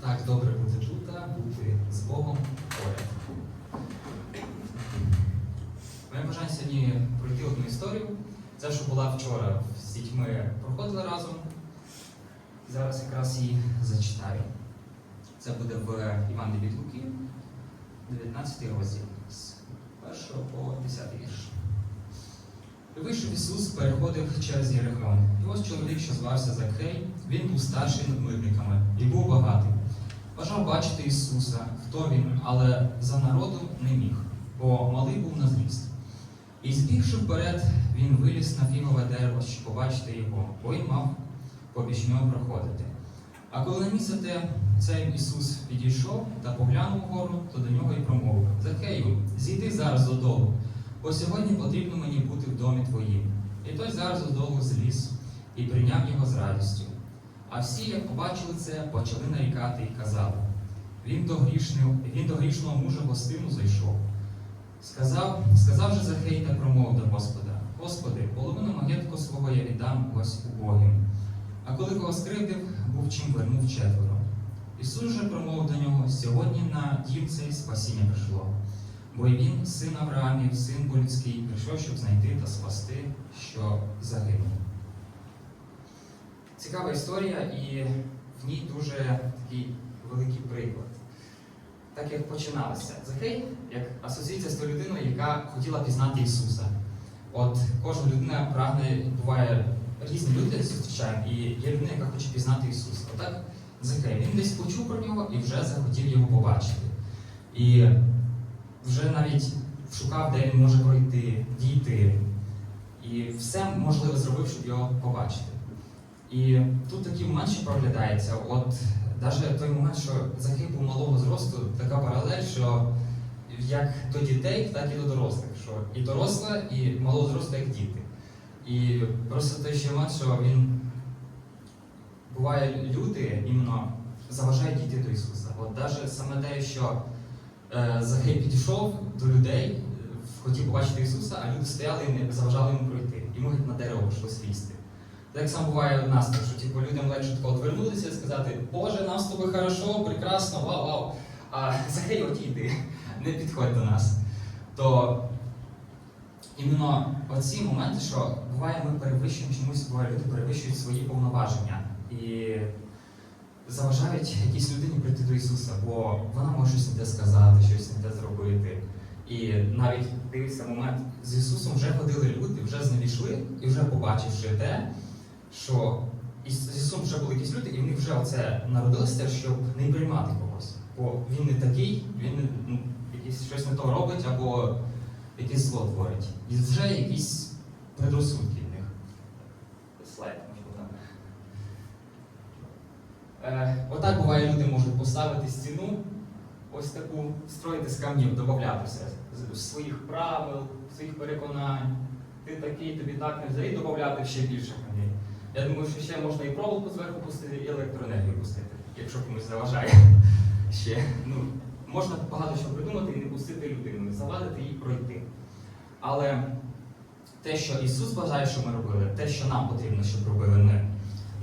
Так добре бути тут, бути з Богом поряд. Моє бажання сьогодні пройти одну історію. Це, що була вчора з дітьми проходили разом. Зараз якраз її зачитаю. Це буде в Іван від Луки, 19 розділ, з 1 по 10 вірш. Вийшов Ісус, переходив через Єрихон. І ось чоловік, що звався Закхей, він був старший над мирниками і був багатий. Бажав бачити Ісуса, хто він, але за народом не міг, бо малий був на зріст. І збігши вперед, він виліз на фігове дерево, щоб побачити його, бо він мав побіч нього проходити. А коли на місце те, цей Ісус підійшов та поглянув вгору, то до нього й промовив: Закею, зійди зараз додолу, бо сьогодні потрібно мені бути в домі твоїм. І той зараз додолу зліз і прийняв його з радістю. А всі, як побачили це, почали нарікати і казали: він до, грішного, він до грішного мужа гостину зайшов. Сказав, сказав же Захей та промовив до Господа: Господи, половину маєтку свого я віддам ось убогим. А коли кого скривдив, був чим вернув четверо. Ісус же промовив до нього: сьогодні на дім цей спасіння прийшло. Бо і він, син Авраамів, син бо людський, прийшов, щоб знайти та спасти, що загинув. Цікава історія, і в ній дуже такий великий приклад. Так як починалося. Захей як асоціюється з тою людиною, яка хотіла пізнати Ісуса. От кожна людина прагне, буває різні люди зустрічаємо, і є людина, яка хоче пізнати Ісуса. Отак Захей. Він десь почув про нього і вже захотів його побачити. І вже навіть шукав, де він може пройти, дійти. І все можливе зробив, щоб його побачити. І тут такий момент, що проглядається. От навіть той момент, що Захей був малого зросту, така паралель, що як до дітей, так і до дорослих. Що і доросла, і малого зросту, як діти. І просто той ще момент, що він буває, люди іменно заважають дійти до Ісуса. От навіть саме те, що е, Захей підійшов до людей, е, хотів побачити Ісуса, а люди стояли і не заважали йому пройти. Йому геть на дерево пішло слізти. Так само буває в нас, що типу, людям легше тако відвернутися і сказати, Боже, нам з тобою хорошо, прекрасно, вау, вау. А Захей, отійди, не підходь до нас. То іменно оці моменти, що буває, ми перевищуємо чомусь, буває, люди перевищують свої повноваження і заважають якійсь людині прийти до Ісуса, бо вона може щось не те сказати, щось не те зробити. І навіть дивиться момент, з Ісусом вже ходили люди, вже з ним йшли, і вже побачивши те, що з Ісусом вже були якісь люди, і в них вже оце народилося, щоб не приймати когось. Бо він не такий, він не, ну, якісь щось не то робить або якесь зло творить. І вже якісь предрозсудки в них. Слайд, можливо, там. Е, отак буває, люди можуть поставити стіну, ось таку, строїти з камнів, додати все своїх правил, своїх переконань. Ти такий, тобі так не взагалі додати ще більше камнів. Я думаю, що ще можна і проволоку зверху пустити, і електроенергію пустити, якщо комусь заважає. Ще. Ну, можна багато що придумати і не пустити людину, не завадити їй пройти. Але те, що Ісус бажає, що ми робили, те, що нам потрібно, щоб робили ми,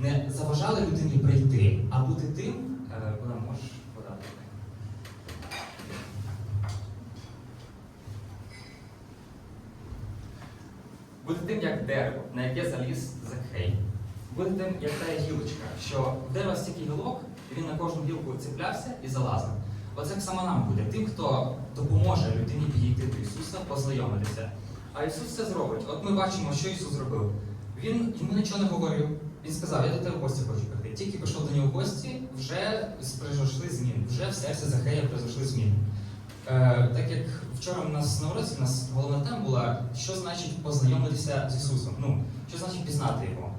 не заважали людині прийти, а бути тим, е, вона може подати. Бути тим, як дерево, на яке заліз Закхей. Бути тим, як та гілочка, що в дерева стільки гілок, і він на кожну гілку цеплявся і залазив. Оце так нам буде. Тим, хто допоможе людині підійти до Ісуса, познайомитися. А Ісус це зробить. От ми бачимо, що Ісус зробив. Він йому нічого не говорив. Він сказав, я до тебе в гості хочу прийти. Тільки прийшов до нього в гості, вже прийшли зміни, вже в серці Захея прийшли зміни. Е, так як вчора у нас на уроці, у нас головна тема була, що значить познайомитися з Ісусом. Ну, що значить пізнати Його.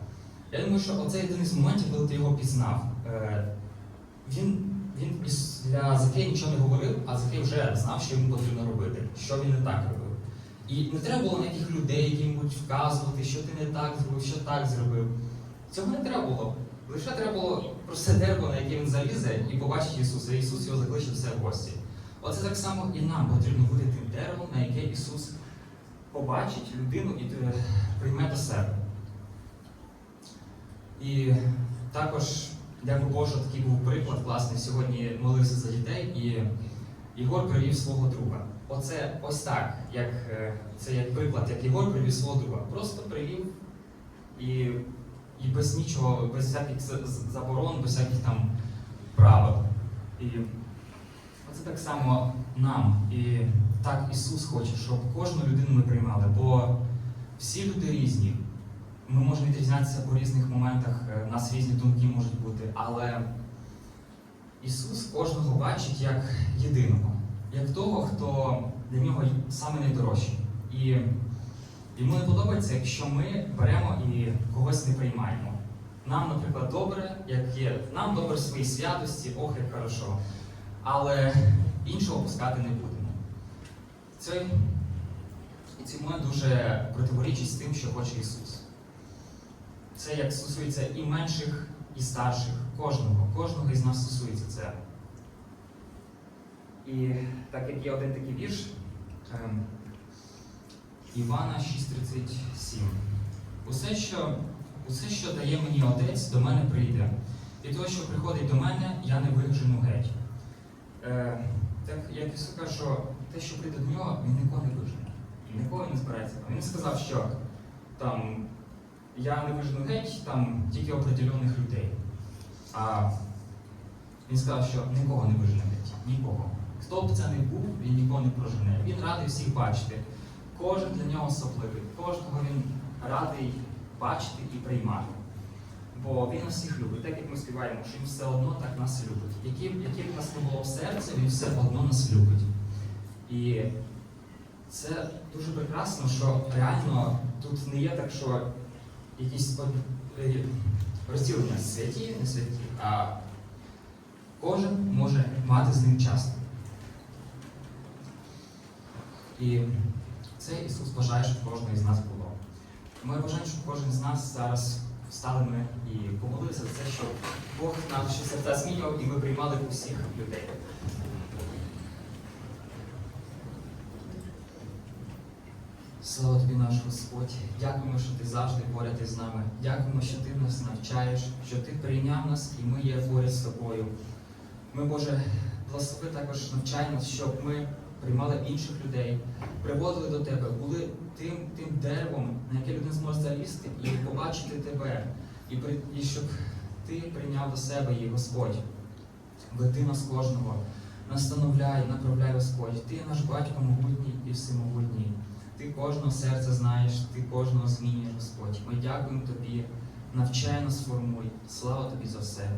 Я думаю, що оце один із моментів, коли ти його пізнав. Е, він, він для Захея нічого не говорив, а Захей вже знав, що йому потрібно робити, що він не так робив. І не треба було ніяких людей, які йому будуть вказувати, що ти не так зробив, що так зробив. Цього не треба було. Лише треба було просто дерево, на яке він залізе, і побачить Ісуса. І Ісус його закличе все в гості. Оце так само і нам потрібно бути тим деревом, на яке Ісус побачить людину і е, прийме до себе. І також Дякую Боже, такий був приклад класний. Сьогодні молився за дітей і Ігор привів свого друга. Оце ось так, як е, це як приклад, як Ігор привів свого друга. Просто привів і, і без нічого, без всяких заборон, без всяких там правил. І оце так само нам. І так Ісус хоче, щоб кожну людину ми приймали, бо всі люди різні. Ми можемо відрізнятися по різних моментах, е, в нас різні думки можуть бути, але Ісус кожного бачить як єдиного, як того, хто для нього саме найдорожчий. І йому не подобається, якщо ми беремо і когось не приймаємо. Нам, наприклад, добре, як є, нам добре в своїй святості, ох, як хорошо. Але іншого пускати не будемо. Це і цьому дуже противорічить з тим, що хоче Ісус. Це як стосується і менших, і старших, кожного, кожного із нас стосується це. І так як є один такий вірш ем, Івана 6,37. Усе що, усе, що дає мені Отець, до мене прийде. І того, що приходить до мене, я не вижену геть. Е, так як Ісус каже, що те, що прийде до нього, він нікого не вижене. І нікого не збирається. Він сказав, що там я не вижену геть там тільки определених людей. А він сказав, що нікого не вижене геть. Нікого. Хто б це не був, він нікого не прожене. Він радий всіх бачити. Кожен для нього особливий, кожного він радий бачити і приймати. Бо він нас всіх любить, так як ми співаємо, що він все одно так нас любить. Б- б нас не було в серці, він все одно нас любить. І це дуже прекрасно, що реально тут не є так, що якісь е, розділення святі, не святі, а кожен може мати з ним час. І це Ісус бажає, щоб кожного із нас було. Моє бажання, щоб кожен з нас зараз встали ми і помолилися за це, щоб Бог наші серця змінював і ми приймали усіх людей. Слава тобі, наш Господь. Дякуємо, що ти завжди поряд із нами. Дякуємо, що ти нас навчаєш, що ти прийняв нас і ми є поряд з тобою. Ми, Боже, благослови також навчай щоб ми приймали інших людей, приводили до тебе, були тим, тим деревом, на яке людина зможе залізти і побачити тебе, і, при- і щоб ти прийняв до себе її, Господь. Веди нас кожного, настановляй, направляй, Господь. Ти наш батько могутній і всемогутній. Ти кожного серця знаєш, ти кожного змінюєш, Господь. Ми дякуємо тобі, навчай нас, формуй. Слава тобі за все.